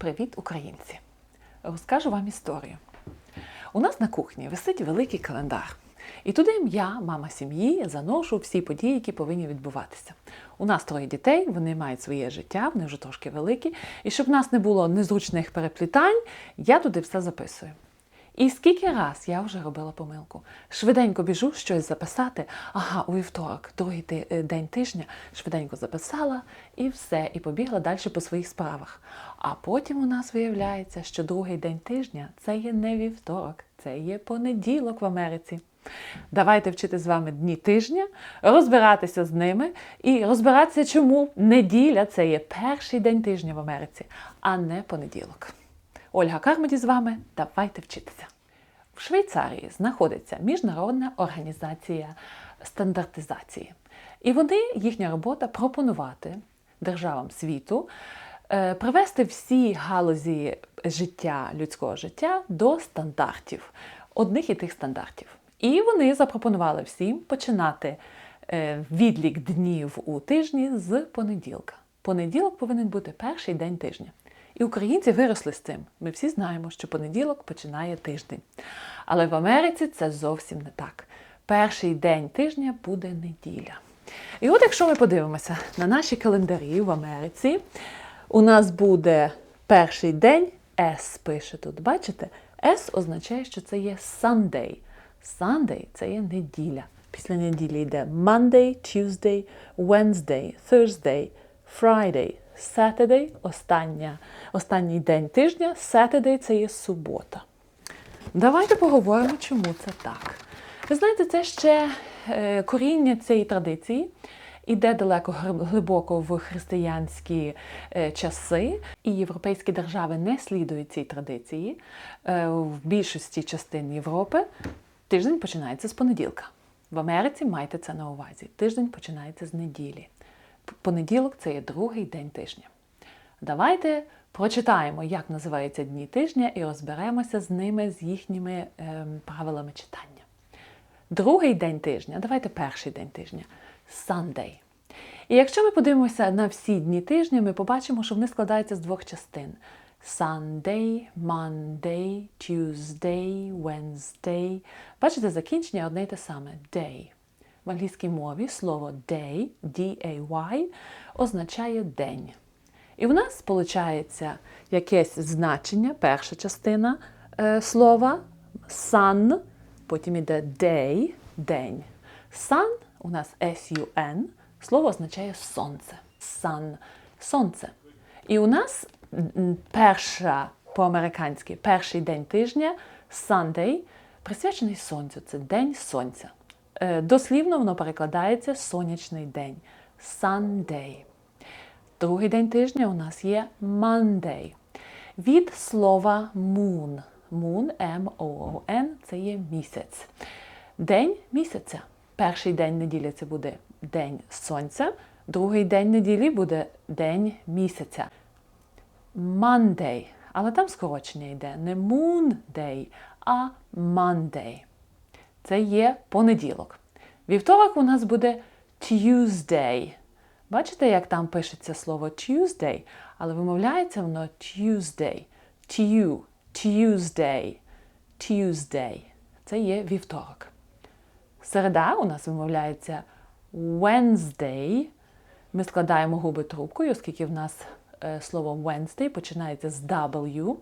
Привіт, українці! Розкажу вам історію. У нас на кухні висить великий календар. І туди я, мама сім'ї, заношу всі події, які повинні відбуватися. У нас троє дітей, вони мають своє життя, вони вже трошки великі. І щоб в нас не було незручних переплітань, я туди все записую. І скільки раз я вже робила помилку. Швиденько біжу щось записати. Ага, у вівторок, другий е, день тижня, швиденько записала і все, і побігла далі по своїх справах. А потім у нас виявляється, що другий день тижня це є не вівторок, це є понеділок в Америці. Давайте вчити з вами дні тижня, розбиратися з ними і розбиратися, чому неділя це є перший день тижня в Америці, а не понеділок. Ольга Кармоді з вами. Давайте вчитися. В Швейцарії знаходиться Міжнародна організація стандартизації. І вони, їхня робота пропонувати державам світу привести всі галузі життя, людського життя до стандартів, одних і тих стандартів. І вони запропонували всім починати е, відлік днів у тижні з понеділка. Понеділок повинен бути перший день тижня. І українці виросли з цим. Ми всі знаємо, що понеділок починає тиждень. Але в Америці це зовсім не так. Перший день тижня буде неділя. І от якщо ми подивимося на наші календарі в Америці, у нас буде перший день S пише тут. Бачите? S означає, що це є Sunday. Sunday – це є неділя. Після неділі йде Monday, Tuesday, Wednesday, Thursday, Friday, Saturday – остання, останній день тижня. Saturday – це є субота. Давайте поговоримо, чому це так. Ви знаєте, це ще е, коріння цієї традиції іде далеко глибоко в християнські е, часи, і європейські держави не слідують цій традиції. Е, в більшості частин Європи тиждень починається з понеділка. В Америці майте це на увазі. Тиждень починається з неділі. Понеділок це є другий день тижня. Давайте прочитаємо, як називаються дні тижня, і розберемося з ними, з їхніми ем, правилами читання. Другий день тижня, давайте перший день тижня Sunday. І якщо ми подивимося на всі дні тижня, ми побачимо, що вони складаються з двох частин: Sunday, Monday, Tuesday, Wednesday. Бачите, закінчення одне й те саме day. В англійській мові слово day, D-A-Y, означає день. І в нас виходить якесь значення, перша частина е, слова sun, потім іде day, день. Sun у нас S-U-N, слово означає сонце. Sun – сонце. І у нас перша по-американськи перший день тижня Sunday присвячений сонцю. Це день сонця. Е, Дослівно воно перекладається сонячний день. Sunday. Другий день тижня у нас є Monday. Від слова moon. Moon, M-O-O-N, це є місяць. День місяця. Перший день неділі це буде день сонця, другий день неділі буде день місяця. Monday. Але там скорочення йде не Moon Day, а Monday. Це є понеділок. Вівторок у нас буде Tuesday. Бачите, як там пишеться слово Tuesday, але вимовляється воно Tuesday. Tue, Tuesday, Tuesday. Це є вівторок. Середа у нас вимовляється Wednesday. Ми складаємо губи трубкою, оскільки в нас е, слово Wednesday починається з W.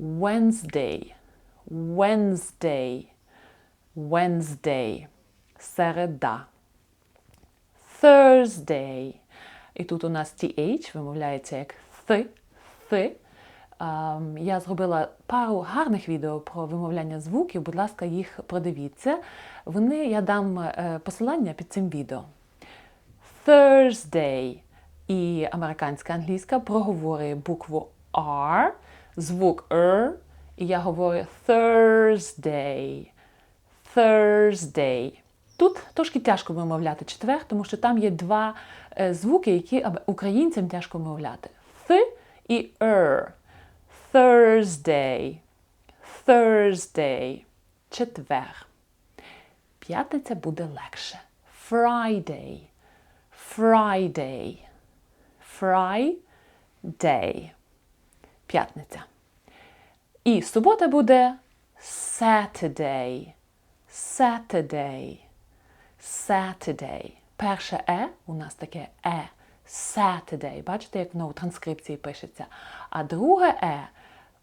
Wednesday. Wednesday. Wednesday. Середа. Thursday. І тут у нас TH вимовляється як th, th. Ем, Я зробила пару гарних відео про вимовляння звуків. Будь ласка, їх продивіться. Вони я дам е, посилання під цим відео. Thursday. І американська англійська проговорює букву R, звук R, і я говорю Thursday. Thursday. Тут трошки тяжко вимовляти четвер, тому що там є два е, звуки, які українцям тяжко вимовляти. Th і er. Thursday. Thursday. Четвер. П'ятниця буде легше. Friday. Friday. Friday. п'ятниця. І субота буде Saturday. Saturday. Saturday. Перше е у нас таке е. Saturday. Бачите, як воно у транскрипції пишеться. А друге е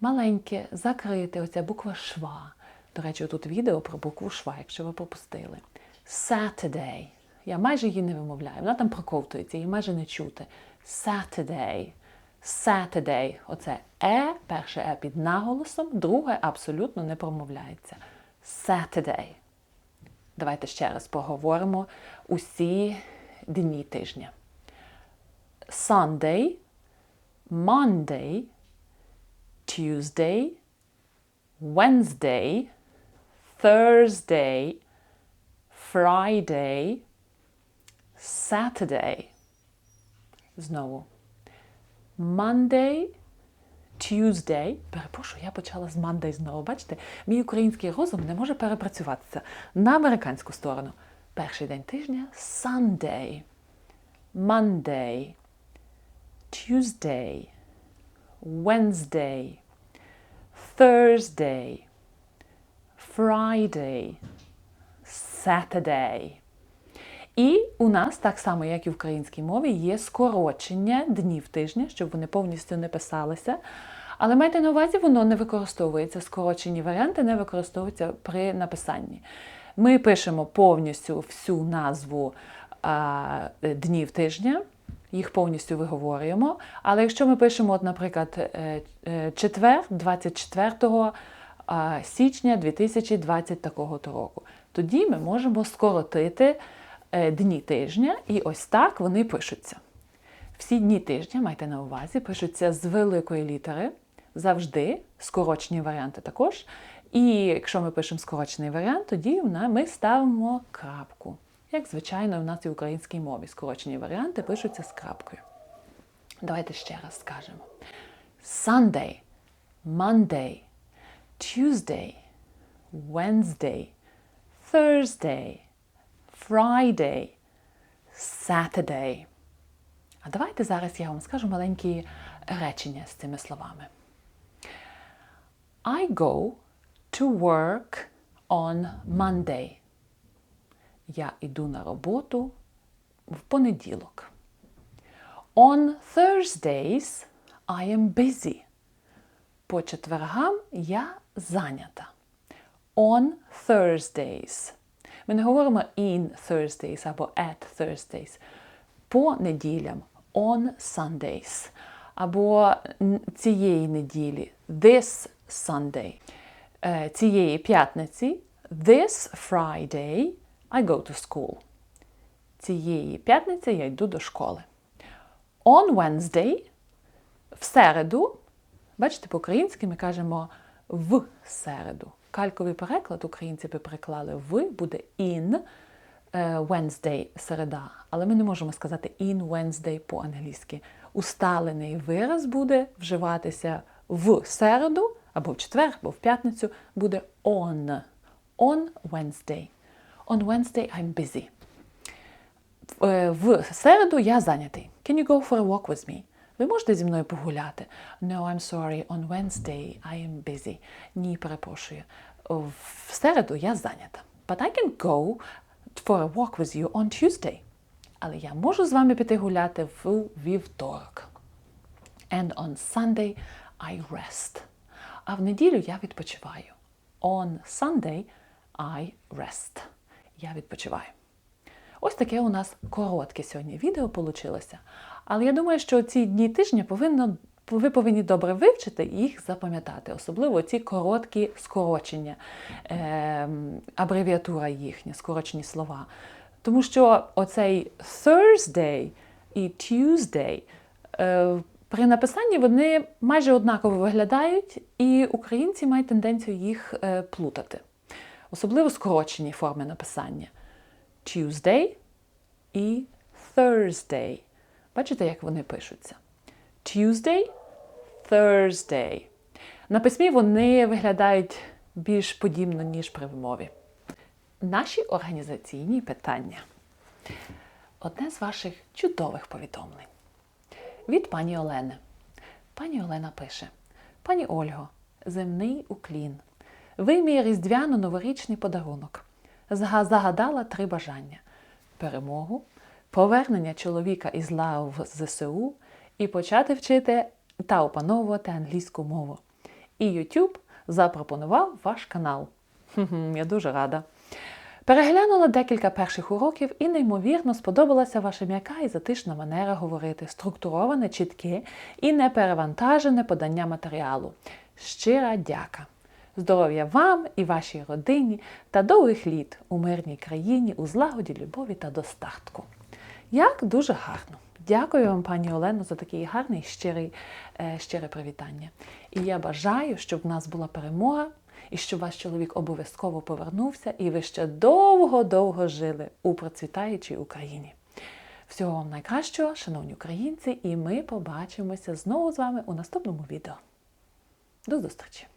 маленьке, закрите, оця буква шва. До речі, тут відео про букву шва, якщо ви пропустили. Saturday. Я майже її не вимовляю. Вона там проковтується, її майже не чути. Saturday. Saturday. Оце е, перше е під наголосом, друге абсолютно не промовляється. Saturday. Давайте ще раз поговоримо усі дні тижня. Sunday, Monday, Tuesday, Wednesday, Thursday, Friday, Saturday. Знову. Monday, Tuesday. Перепрошую, я почала з Monday знову. Бачите, мій український розум не може перепрацюватися на американську сторону. Перший день тижня Sunday, Monday, Tuesday, Wednesday, Thursday, Friday, Saturday. І у нас, так само, як і в українській мові, є скорочення днів тижня, щоб вони повністю не писалися. Але майте на увазі, воно не використовується. Скорочені варіанти не використовуються при написанні. Ми пишемо повністю всю назву а, днів тижня, їх повністю виговорюємо. Але якщо ми пишемо, от, наприклад, е, е, четвер, 24 січня 2020 такого року, тоді ми можемо скоротити е, дні тижня, і ось так вони пишуться. Всі дні тижня, майте на увазі, пишуться з великої літери, завжди, скорочені варіанти також. І якщо ми пишемо скорочений варіант, тоді ми ставимо крапку. Як, звичайно, в нас і в українській мові скорочені варіанти пишуться з крапкою. Давайте ще раз скажемо: Sunday, Monday, Tuesday, Wednesday, Thursday, Friday, Saturday. А давайте зараз я вам скажу маленькі речення з цими словами. I go to work on Monday. Я йду на роботу в понеділок. On Thursdays I am busy. По четвергам я зайнята. On Thursdays. Ми не говоримо in Thursdays або at Thursdays. По неділям on Sundays. Або цієї неділі this Sunday. Цієї п'ятниці this Friday I go to school. Цієї п'ятниці я йду до школи. On Wednesday в середу, бачите, по-українськи ми кажемо в середу. Кальковий переклад українці би переклали в, буде in Wednesday середа. Але ми не можемо сказати in Wednesday по-англійськи. Усталений вираз буде вживатися в середу, або в четвер, або в п'ятницю, буде on. On Wednesday. On Wednesday I'm busy. В середу я зайнятий. Can you go for a walk with me? Ви можете зі мною погуляти? No, I'm sorry. On Wednesday I am busy. Ні, перепрошую. В середу я зайнята. But I can go for a walk with you on Tuesday. Але я можу з вами піти гуляти в вівторок. And on Sunday I rest. А в неділю я відпочиваю. On Sunday I rest. Я відпочиваю. Ось таке у нас коротке сьогодні відео вийшло. Але я думаю, що ці дні тижня повинно, ви повинні добре вивчити і їх запам'ятати, особливо ці короткі скорочення, е, абревіатура їхня, скорочені слова. Тому що оцей Thursday і Tuesday е, при написанні вони майже однаково виглядають, і українці мають тенденцію їх е, плутати. Особливо скорочені форми написання. Tuesday і Thursday. Бачите, як вони пишуться? Tuesday, Thursday. На письмі вони виглядають більш подібно, ніж при вимові. Наші організаційні питання. Одне з ваших чудових повідомлень. Від пані Олени. Пані Олена пише: Пані Ольго, земний уклін. Ви мій різдвяно-новорічний подарунок. Загадала три бажання: перемогу, повернення чоловіка із лав в ЗСУ і почати вчити та опановувати англійську мову. І YouTube запропонував ваш канал. Я дуже рада. Переглянула декілька перших уроків і неймовірно сподобалася ваша м'яка і затишна манера говорити, структуроване, чітке і неперевантажене подання матеріалу. Щира дяка! Здоров'я вам і вашій родині та довгих літ у мирній країні, у злагоді, любові та достатку. Як дуже гарно. Дякую вам, пані Олено, за такий гарний щирий, е, щире привітання. І я бажаю, щоб в нас була перемога, і щоб ваш чоловік обов'язково повернувся, і ви ще довго-довго жили у процвітаючій Україні. Всього вам найкращого, шановні українці, і ми побачимося знову з вами у наступному відео. До зустрічі!